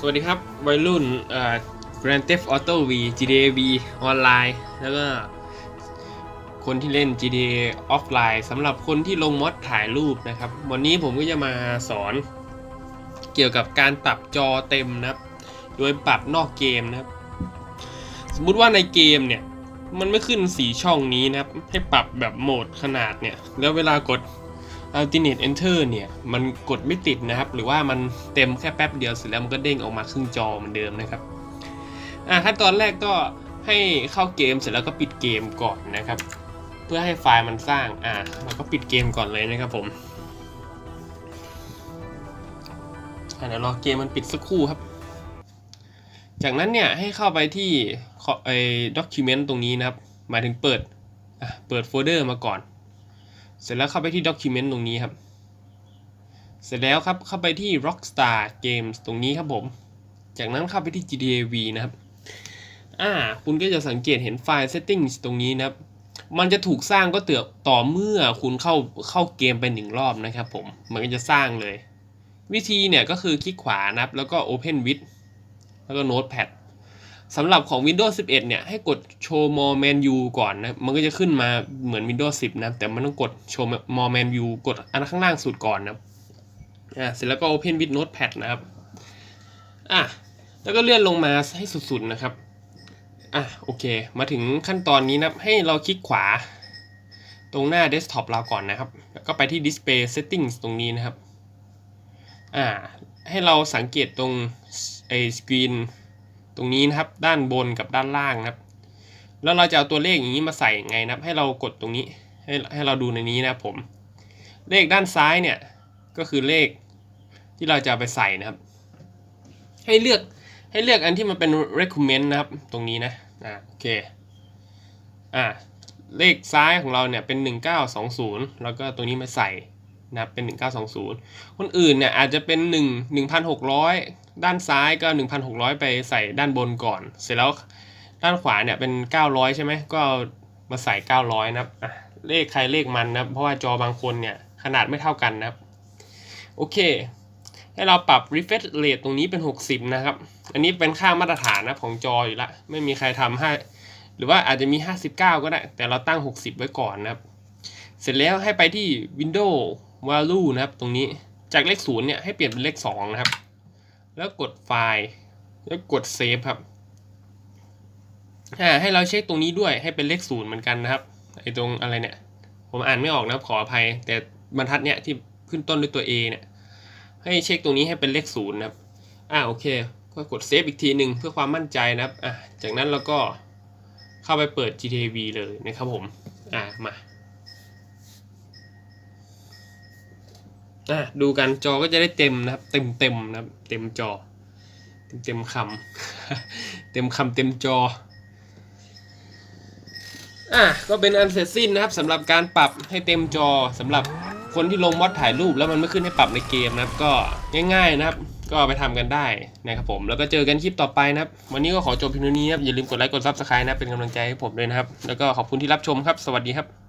สวัสดีครับ วัยรุ่นเอ่อ Grand Theft Auto V GTA V ออนไลน์ แล้วก็ คนที่เล่น GTA Offline สำหรับคนที่ลงมอดถ่ายรูปนะครับ วันนี้ผมก็จะมาสอน เกี่ยวกับการปรับจอเต็มนะครับ โดยปรับนอกเกมนะครับ สมมุติว่าในเกมเนี่ย มันไม่ขึ้นสีช่องนี้นะครับ ให้ปรับแบบโหมดขนาดเนี่ย แล้วเวลากด alternate enter เนี่ยมันกดไม่ติดนะครับ หรือว่ามันเต็มแค่แป๊บเดียวเสร็จแล้วมันก็เด้งออกมาครึ่งจอเหมือนเดิมนะครับอ่าขั้นตอนแรกก็ให้เข้าเกมเสร็จแล้วก็ปิดเกมก่อนนะครับ เพื่อให้ไฟล์มันสร้างอ่าเราก็ปิดเกมก่อนเลยนะครับผมอ่าเดี๋ยวรอเกมมันปิดสักครู่ครับ จากนั้นเนี่ยให้เข้าไปที่ไอ้ document ตรงนี้นะครับ หมายถึงเปิดเปิดโฟลเดอร์มาก่อน เสร็จแล้วเข้าไปที่ document ตรงนี้ครับ เสร็จแล้วครับเข้าไปที่ Rockstar Games ตรงนี้ครับผม จากนั้นเข้าไปที่ GTA V นะครับอ่าคุณก็จะสังเกตเห็นไฟล์ settings ตรงนี้นะครับ มันจะถูกสร้างก็เตือต่อเมื่อคุณเข้าเข้าเกมไปหนึ่งรอบนะครับผม มันก็จะสร้างเลย วิธีเนี่ยก็คือคลิกขวานะครับ แล้วก็ Open with แล้วก็ Notepad สำหรับของ Windows 11 เนี่ย ให้กด Show More Menu ก่อนนะ มันก็จะขึ้นมาเหมือน Windows 10 นะ แต่มันต้องกด Show More Menu กดอันข้างล่างสุดก่อนนะอ่าเสร็จแล้วก็ Open with Notepad นะครับ อะ แล้วก็เลื่อนลงมาให้สุดๆนะครับ อะ โอเค มาถึงขั้นตอนนี้นะ ให้เราคลิกขวา ตรงหน้า Desktop เราก่อนนะครับ แล้วก็ไปที่ Display Settings ตรงนี้นะครับ อ่า ให้เราสังเกตตรงไอ้สกรีน ตรงนี้นะครับด้านบนกับด้านล่างนะครับ แล้วเราจะเอาตัวเลขอย่างนี้มาใส่ไงนะครับ ให้เรากดตรงนี้ให้ให้เราดูในนี้นะครับผม เลขด้านซ้ายเนี่ยก็คือเลขที่เราจะไปใส่นะครับ ให้เลือกให้เลือกอันที่มันเป็น recommend นะครับ ตรงนี้นะอ่าโอเคอ่าเลขซ้ายของเราเนี่ยเป็น 1920 แล้วก็ตรงนี้มาใส่ นะครับเป็น 1920 คนอื่นเนี่ยอาจจะเป็น 1 1,600 ด้านซ้ายก็ 1,600 ไปใส่ด้านบนก่อน เสร็จแล้วด้านขวาเนี่ยเป็น 900 ใช่ไหมก็มาใส่ 900 นะครับอะเลขใครเลขมันนะเพราะว่าจอบางคนเนี่ยขนาดไม่เท่ากันนะครับ โอเค ให้เราปรับ refresh rate ตรงนี้เป็น 60 นะครับ อันนี้เป็นค่ามาตรฐานนะของจออยู่ละไม่มีใครทำให้หรือว่าอาจจะมี 59 ก็ได้ แต่เราตั้ง 60 ไว้ก่อนนะครับ เสร็จแล้วให้ไปที่ Windows Value นะครับตรงนี้จากเลข0เนี่ยให้เปลี่ยนเป็นเลข2นะครับ แล้วกดไฟล์แล้วกดเซฟครับอ่าให้เราเช็คตรงนี้ด้วยให้เป็นเลขศูนย์เหมือนกันนะครับไอ้ตรงอะไรเนี่ย ผมอ่านไม่ออกนะครับขออภัย แต่บรรทัดเนี่ยที่ขึ้นต้นด้วยตัว A เนี่ยให้เช็คตรงนี้ให้เป็นเลขศูนย์นะครับอ่าโอเคก็กดเซฟอีกทีหนึ่งเพื่อความมั่นใจนะครับอ่าจากนั้นเราก็เข้าไปเปิด GTV เลยนะครับผมอ่ามา อะดูกันจอก็จะได้เต็มนะครับ เต็มเต็มนะครับ เต็มจอ เต็มเต็มคำเต็มคำเต็มจออะก็เป็นอันเสร็จสิ้นนะครับสำหรับการปรับให้เต็มจอสำหรับคนที่ลงมอดถ่ายรูปแล้วมันไม่ขึ้นให้ปรับในเกมนะครับ ก็ง่ายๆนะครับ ก็ไปทำกันได้นะครับผมแล้วก็เจอกันคลิปต่อไปนะครับ วันนี้ก็ขอจบเพียงเท่านี้นะครับอย่าลืมกดไลค์กดซับสไครต์นะเป็นกำลังใจให้ผมด้วยนะครับ แล้วก็ขอบคุณที่รับชมครับ สวัสดีครับ